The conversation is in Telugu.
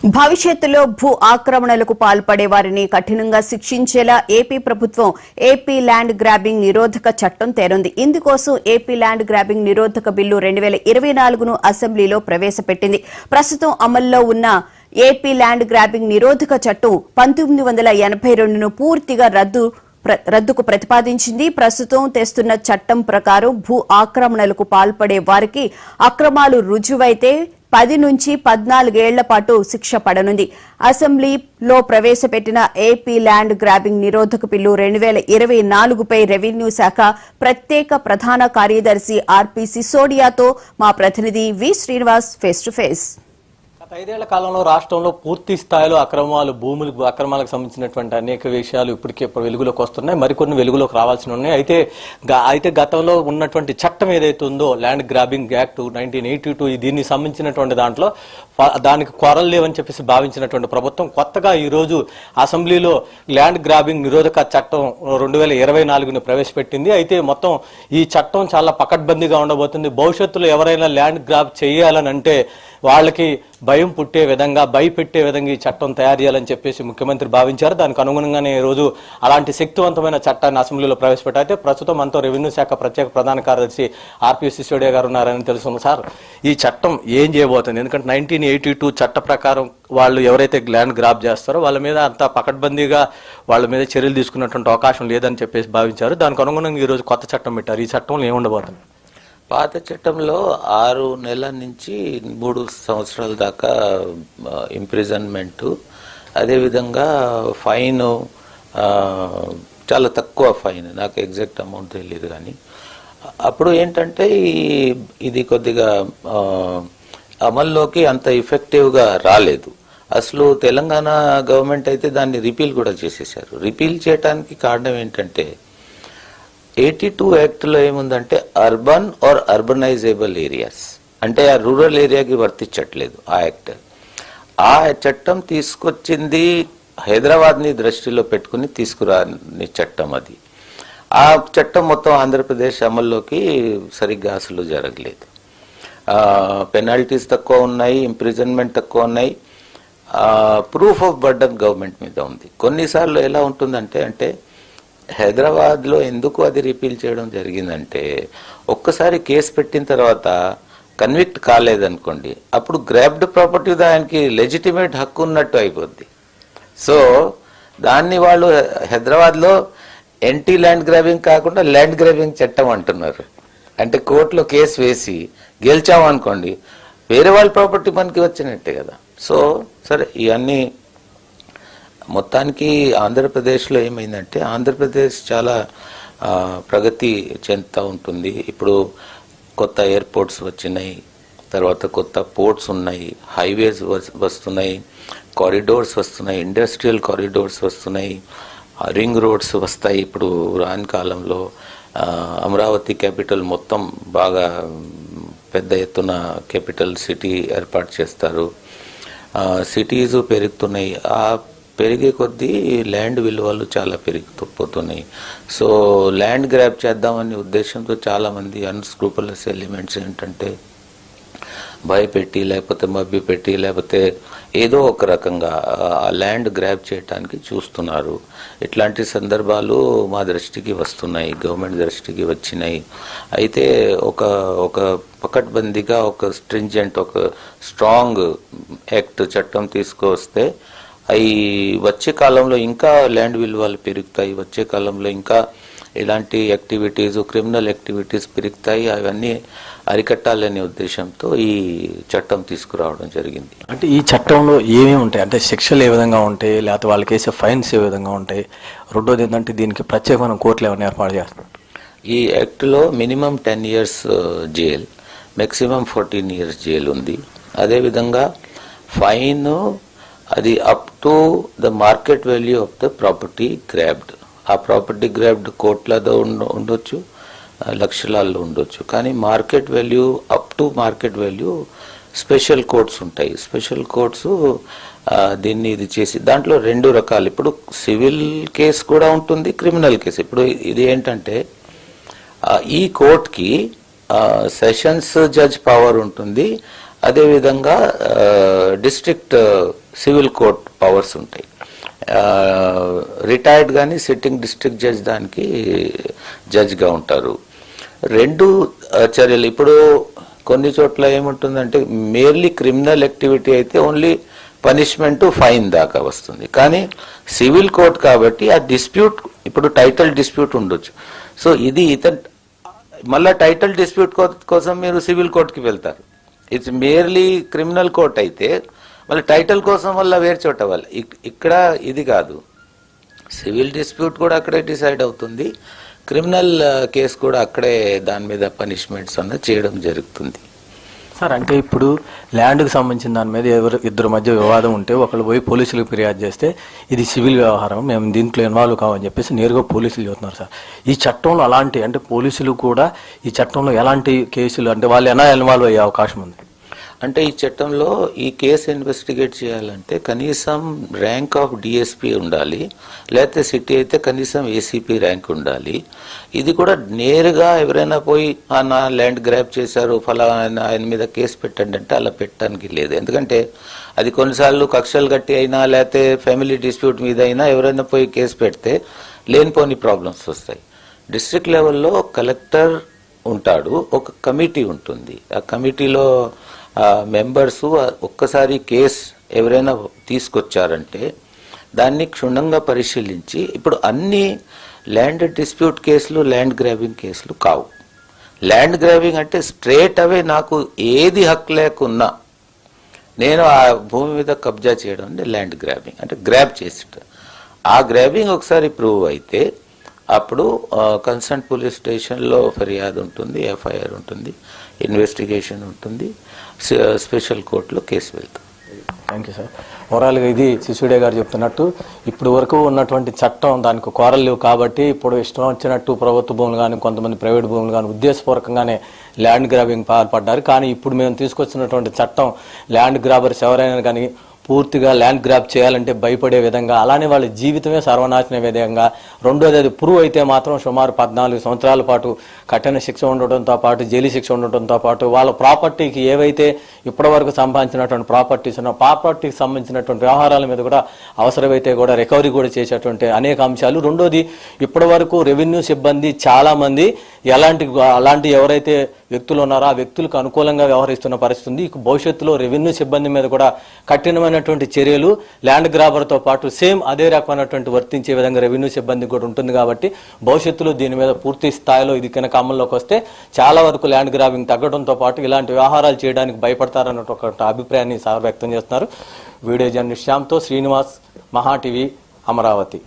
భవిష్యత్తులో భూ ఆక్రమణలకు పాల్పడే వారిని కఠినంగా శిక్షించేలా ఏపీ ప్రభుత్వం ఏపీ ల్యాండ్ గ్రాబింగ్ నిరోధక చట్టం తేనుంది ఇందుకోసం ఏపీ ల్యాండ్ గ్రాబింగ్ నిరోధక బిల్లు రెండు వేల ఇరవై నాలుగును అసెంబ్లీలో ప్రవేశపెట్టింది. ప్రస్తుతం అమల్లో ఉన్న ఏపీ ల్యాండ్ గ్రాబింగ్ నిరోధక చట్టం పంతొమ్మిది వందల ఎనభై రెండును పూర్తిగా రద్దు రద్దుకు ప్రతిపాదించింది. ప్రస్తుతం తెస్తున్న చట్టం ప్రకారం భూ ఆక్రమణలకు పాల్పడే వారికి అక్రమాలు రుజువైతే పది నుంచి పద్నాలుగేళ్ళ పాటు శిక్ష పడనుంది. అసెంబ్లీలో ప్రవేశపెట్టిన ఏపీ ల్యాండ్ గ్రాబింగ్ నిరోధక బిల్లు రెండు వేల ఇరవై నాలుగుపై రెవెన్యూ శాఖ ప్రత్యేక ప్రధాన కార్యదర్శి ఆర్పి సిసోడియాతో మా ప్రతినిధి V Srinivas face to face. గత ఐదేళ్ళ కాలంలో రాష్ట్రంలో పూర్తి స్థాయిలో అక్రమాలు భూములకు అక్రమాలకు సంబంధించినటువంటి అనేక విషయాలు ఇప్పటికే వెలుగులోకి వస్తున్నాయి. మరికొన్ని వెలుగులోకి రావాల్సి ఉన్నాయి. అయితే గ- అయితే గతంలో ఉన్నటువంటి చట్టం ఏదైతే ఉందో land grabbing act nineteen eighty two దీనికి సంబంధించినటువంటి దాంట్లో దానికి కొరలు లేవని చెప్పేసి భావించినటువంటి ప్రభుత్వం కొత్తగా ఈ రోజు అసెంబ్లీలో ల్యాండ్ గ్రాబింగ్ నిరోధక చట్టం రెండు వేల ఇరవై నాలుగును ప్రవేశపెట్టింది. అయితే మొత్తం ఈ చట్టం చాలా పకడ్బందీగా ఉండబోతుంది. భవిష్యత్తులో ఎవరైనా ల్యాండ్ గ్రాబ్ చేయాలని అంటే వాళ్ళకి భయం పుట్టే విధంగా భయపెట్టే విధంగా ఈ చట్టం తయారు చేయాలని చెప్పేసి ముఖ్యమంత్రి భావించారు. దానికి అనుగుణంగానే ఈ రోజు అలాంటి శక్తివంతమైన చట్టాన్ని అసెంబ్లీలో ప్రవేశపెట్టారు. అయితే ప్రస్తుతం మనతో రెవెన్యూ శాఖ ప్రత్యేక ప్రధాన కార్యదర్శి ఆర్పి సిసోడియా గారు ఉన్నారని తెలుసు సార్ ఈ చట్టం ఏం చేయబోతుంది? ఎందుకంటే నైన్టీన్ ఎయిటీ టూ చట్ట ప్రకారం వాళ్ళు ఎవరైతే ల్యాండ్ గ్రాప్ చేస్తారో వాళ్ళ మీద అంత పకడ్బందీగా వాళ్ళ మీద చర్యలు తీసుకున్నటువంటి అవకాశం లేదని చెప్పేసి భావించారు. దానికి అనుగుణంగా ఈ రోజు కొత్త చట్టం పెట్టారు. ఈ చట్టంలో ఏముండబోతుంది పాత చట్టంలో ఆరు నెలల నుంచి మూడు సంవత్సరాల దాకా ఇంప్రిజన్మెంటు అదేవిధంగా ఫైన్ చాలా తక్కువ ఫైన్. నాకు ఎగ్జాక్ట్ అమౌంట్ తెలియదు కానీ. అప్పుడు ఏంటంటే ఈ ఇది కొద్దిగా అమల్లోకి అంత ఎఫెక్టివ్గా రాలేదు. అసలు తెలంగాణ గవర్నమెంట్ అయితే దాన్ని రిపీల్ కూడా చేసేసారు రిపీల్ చేయడానికి కారణం ఏంటంటే ఎయిటీ టూ యాక్ట్లో ఏముందంటే అర్బన్ ఆర్ అర్బనైజేబుల్ ఏరియాస్. అంటే ఆ రూరల్ ఏరియాకి వర్తించట్లేదు ఆ యాక్ట్. ఆ చట్టం తీసుకొచ్చింది హైదరాబాద్ని దృష్టిలో పెట్టుకుని తీసుకురాని చట్టం అది. ఆ చట్టం మొత్తం ఆంధ్రప్రదేశ్ అమల్లోకి సరిగ్గా అసలు జరగలేదు. పెనాల్టీస్ తక్కువ ఉన్నాయి ఇంప్రిజన్మెంట్ తక్కువ ఉన్నాయి. ప్రూఫ్ ఆఫ్ బర్డన్ గవర్నమెంట్ మీద ఉంది. కొన్నిసార్లు ఎలా ఉంటుందంటే అంటే హైదరాబాద్లో ఎందుకు అది రిపీల్ చేయడం జరిగిందంటే ఒక్కసారి కేసు పెట్టిన తర్వాత కన్విక్ట్ కాలేదనుకోండి అప్పుడు గ్రాబ్డ్ ప్రాపర్టీ దానికి లెజిటిమేట్ హక్కు ఉన్నట్టు అయిపోద్ది. సో దాన్ని వాళ్ళు హైదరాబాద్లో ఎన్టీ ల్యాండ్ గ్రాబింగ్ కాకుండా ల్యాండ్ గ్రాబింగ్ చట్టం అంటున్నారు. అంటే కోర్టులో కేసు వేసి గెలిచామనుకోండి వేరే వాళ్ళ ప్రాపర్టీ మనకి వచ్చినట్టే కదా. సో సరే ఇవన్నీ మొత్తానికి ఆంధ్రప్రదేశ్లో ఏమైందంటే ఆంధ్రప్రదేశ్ చాలా ప్రగతి చెందుతూ ఉంటుంది. ఇప్పుడు కొత్త ఎయిర్పోర్ట్స్ వచ్చినాయి తర్వాత కొత్త పోర్ట్స్ ఉన్నాయి హైవేస్ వస్తున్నాయి కారిడోర్స్ వస్తున్నాయి ఇండస్ట్రియల్ కారిడోర్స్ వస్తున్నాయి రింగ్ రోడ్స్ వస్తాయి ఇప్పుడు రాని కాలంలో. అమరావతి క్యాపిటల్ మొత్తం బాగా పెద్ద ఎత్తున క్యాపిటల్ సిటీ ఏర్పాటు చేస్తారు. సిటీస్ పెరుగుతున్నాయి. ఆ పెరిగే కొద్దీ ల్యాండ్ విలువలు చాలా పెరిగిపోతున్నాయి. సో ల్యాండ్ గ్రాప్ చేద్దామనే ఉద్దేశంతో చాలామంది అన్స్క్రూపులస్ ఎలిమెంట్స్ ఏంటంటే భయపెట్టి లేకపోతే మబ్బి పెట్టి లేకపోతే ఏదో ఒక రకంగా ఆ ల్యాండ్ గ్రాప్ చేయడానికి చూస్తున్నారు. ఇట్లాంటి సందర్భాలు మా దృష్టికి వస్తున్నాయి గవర్నమెంట్ దృష్టికి వచ్చినాయి. అయితే ఒక ఒక పకడ్బందీగా ఒక స్ట్రింజెంట్ ఒక స్ట్రాంగ్ యాక్ట్ చట్టం తీసుకొస్తే అవి వచ్చే కాలంలో ఇంకా ల్యాండ్ విలువలు పెరుగుతాయి వచ్చే కాలంలో ఇంకా ఇలాంటి యాక్టివిటీస్ క్రిమినల్ యాక్టివిటీస్ పెరుగుతాయి అవన్నీ అరికట్టాలనే ఉద్దేశంతో ఈ చట్టం తీసుకురావడం జరిగింది. అంటే ఈ చట్టంలో ఏమేమి ఉంటాయి? అంటే శిక్షలు ఏ విధంగా ఉంటాయి? లేకపోతే వాళ్ళకి వేసే ఫైన్స్ ఏ విధంగా ఉంటాయి? రెండోది ఏంటంటే దీనికి ప్రత్యేకమైన కోర్టులు ఏమైనా ఏర్పాటు చేస్తారు? ఈ యాక్ట్లో minimum ten years jail maximum fourteen years jail ఉంది అదేవిధంగా ఫైన్ అది up to the market value of the property grabbed ఆ ప్రాపర్టీ గ్రాబ్డ్ కోట్లదో ఉండొచ్చు లక్షలాల్లో ఉండొచ్చు. కానీ market value up to market value special courts ఉంటాయి. స్పెషల్ కోర్ట్స్ దీన్ని ఇది చేసి దాంట్లో రెండు రకాలు. ఇప్పుడు సివిల్ కేసు కూడా ఉంటుంది క్రిమినల్ కేసు ఇప్పుడు ఇది ఏంటంటే ఈ కోర్టుకి సెషన్స్ జడ్జ్ పవర్ ఉంటుంది. అదేవిధంగా డిస్ట్రిక్ట్ సివిల్ కోర్ట్ పవర్స్ ఉంటాయి. రిటైర్డ్ కానీ సిట్టింగ్ డిస్ట్రిక్ట్ జడ్జ్ దానికి జడ్జ్గా ఉంటారు. రెండు చర్యలు. ఇప్పుడు కొన్ని చోట్ల ఏముంటుందంటే మేర్లీ క్రిమినల్ యాక్టివిటీ అయితే ఓన్లీ పనిష్మెంట్ ఫైన్ దాకా వస్తుంది. కానీ సివిల్ కోర్ట్ కాబట్టి ఆ డిస్ప్యూట్ ఇప్పుడు టైటిల్ డిస్ప్యూట్ ఉండొచ్చు. సో ఇది ఇతను మళ్ళా టైటిల్ డిస్ప్యూట్ కోసం మీరు సివిల్ కోర్టుకి వెళ్తారు. ఇట్స్ మేర్లీ క్రిమినల్ కోర్ట్ అయితే మళ్ళీ టైటిల్ కోసం వల్ల వేరే చోట వాళ్ళు. ఇక్కడ ఇది కాదు. సివిల్ డిస్ప్యూట్ కూడా అక్కడే డిసైడ్ అవుతుంది. క్రిమినల్ కేసు uh, కూడా అక్కడే దాని మీద పనిష్మెంట్స్ అన్నది చేయడం జరుగుతుంది. సార్ అంటే ఇప్పుడు ల్యాండ్కి సంబంధించిన దాని మీద ఎవరు ఇద్దరు మధ్య వివాదం ఉంటే ఒకళ్ళు పోయి పోలీసులకు ఫిర్యాదు చేస్తే ఇది సివిల్ వ్యవహారం మేము దీంట్లో ఇన్వాల్వ్ కావని చెప్పేసి నేరుగా పోలీసులు చెబుతున్నారు సార్. ఈ చట్టంలో అలాంటి అంటే పోలీసులు కూడా ఈ చట్టంలో ఎలాంటి కేసులు అంటే వాళ్ళు ఎలా ఇన్వాల్వ్ అయ్యే అవకాశం ఉంది? అంటే ఈ చట్టంలో ఈ కేసు ఇన్వెస్టిగేట్ చేయాలంటే కనీసం ర్యాంక్ ఆఫ్ డిఎస్పి ఉండాలి లేకపోతే సిటీ అయితే కనీసం ఏసీపీ ర్యాంక్ ఉండాలి. ఇది కూడా నేరుగా ఎవరైనా పోయి "ఆ, నా ల్యాండ్ గ్రాప్ చేశారు ఫలానా ఆయన మీద కేసు పెట్టండి అంటే అలా పెట్టడానికి లేదు. ఎందుకంటే అది కొన్నిసార్లు కక్షలు కట్టి అయినా లేకపోతే ఫ్యామిలీ డిస్ప్యూట్ మీద అయినా ఎవరైనా పోయి కేసు పెడితే లేనిపోని ప్రాబ్లమ్స్ వస్తాయి. డిస్ట్రిక్ట్ లెవెల్లో కలెక్టర్ ఉంటాడు ఒక కమిటీ ఉంటుంది. ఆ కమిటీలో మెంబర్స్ ఒక్కసారి కేస్ ఎవరైనా తీసుకొచ్చారంటే దాన్ని క్షుణ్ణంగా పరిశీలించి ఇప్పుడు అన్ని ల్యాండ్ డిస్ప్యూట్ కేసులు ల్యాండ్ గ్రాబింగ్ కేసులు కావు. ల్యాండ్ గ్రాబింగ్ అంటే స్ట్రేట్ అవే నాకు ఏది హక్కు లేకున్నా నేను ఆ భూమి మీద కబ్జా చేయడం అంటే ల్యాండ్ గ్రాబింగ్ అంటే గ్రాబ్ చేసిట. ఆ గ్రాబింగ్ ఒకసారి ప్రూవ్ అయితే అప్పుడు కన్సర్న్ పోలీస్ స్టేషన్లో ఫిర్యాదు ఉంటుంది ఎఫ్ఐఆర్ ఉంటుంది ఇన్వెస్టిగేషన్ ఉంటుంది స్పెషల్ కోర్టులో కేసు వెళ్తుంది. థ్యాంక్ యూ సార్ ఓవరాల్గా ఇది శిశుడే గారు చెప్తున్నట్టు ఇప్పుడు వరకు ఉన్నటువంటి చట్టం దానికి కోరలు లేవు కాబట్టి ఇప్పుడు ఇష్టం వచ్చినట్టు ప్రభుత్వ భూములు కానీ కొంతమంది ప్రైవేట్ భూములు కానీ ఉద్దేశపూర్వకంగానే ల్యాండ్ గ్రాబింగ్ పాల్పడ్డారు. కానీ ఇప్పుడు మేము తీసుకొచ్చినటువంటి చట్టం ల్యాండ్ గ్రాబర్స్ ఎవరైనా కానీ పూర్తిగా ల్యాండ్ గ్రాప్ చేయాలంటే భయపడే విధంగా అలానే వాళ్ళ జీవితమే సర్వనాశన విధంగా రెండోది అది ప్రూవ్ అయితే మాత్రం సుమారు పద్నాలుగు సంవత్సరాల పాటు కఠిన శిక్ష ఉండటంతో పాటు జైలు శిక్ష ఉండటంతో పాటు వాళ్ళ ప్రాపర్టీకి ఏవైతే ఇప్పటివరకు సంపాదించినటువంటి ప్రాపర్టీస్ ఉన్న ప్రాపర్టీకి సంబంధించినటువంటి వ్యవహారాల మీద కూడా అవసరమైతే కూడా రికవరీ కూడా చేసేటువంటి అనేక అంశాలు. రెండోది ఇప్పటివరకు రెవెన్యూ సిబ్బంది చాలామంది ఎలాంటి అలాంటి ఎవరైతే వ్యక్తులు ఉన్నారో? ఆ వ్యక్తులకు అనుకూలంగా వ్యవహరిస్తున్న పరిస్థితి ఉంది భవిష్యత్తులో రెవెన్యూ సిబ్బంది మీద కూడా కఠినమైనటువంటి చర్యలు ల్యాండ్ గ్రాబర్తో పాటు సేమ్ అదే రకమైనటువంటి వర్తించే విధంగా రెవెన్యూ సిబ్బంది కూడా ఉంటుంది కాబట్టి భవిష్యత్తులో దీని మీద పూర్తి స్థాయిలో ఇది కనుక అమల్లోకి వస్తే చాలా వరకు ల్యాండ్ గ్రాబింగ్ తగ్గడంతో పాటు ఇలాంటి వ్యవహారాలు చేయడానికి భయపడతారన్న ఒక అభిప్రాయాన్ని సార్ వ్యక్తం చేస్తున్నారు వీడియో జర్నలిస్ట్ శ్యామ్తో శ్రీనివాస్ మహా టీవీ అమరావతి.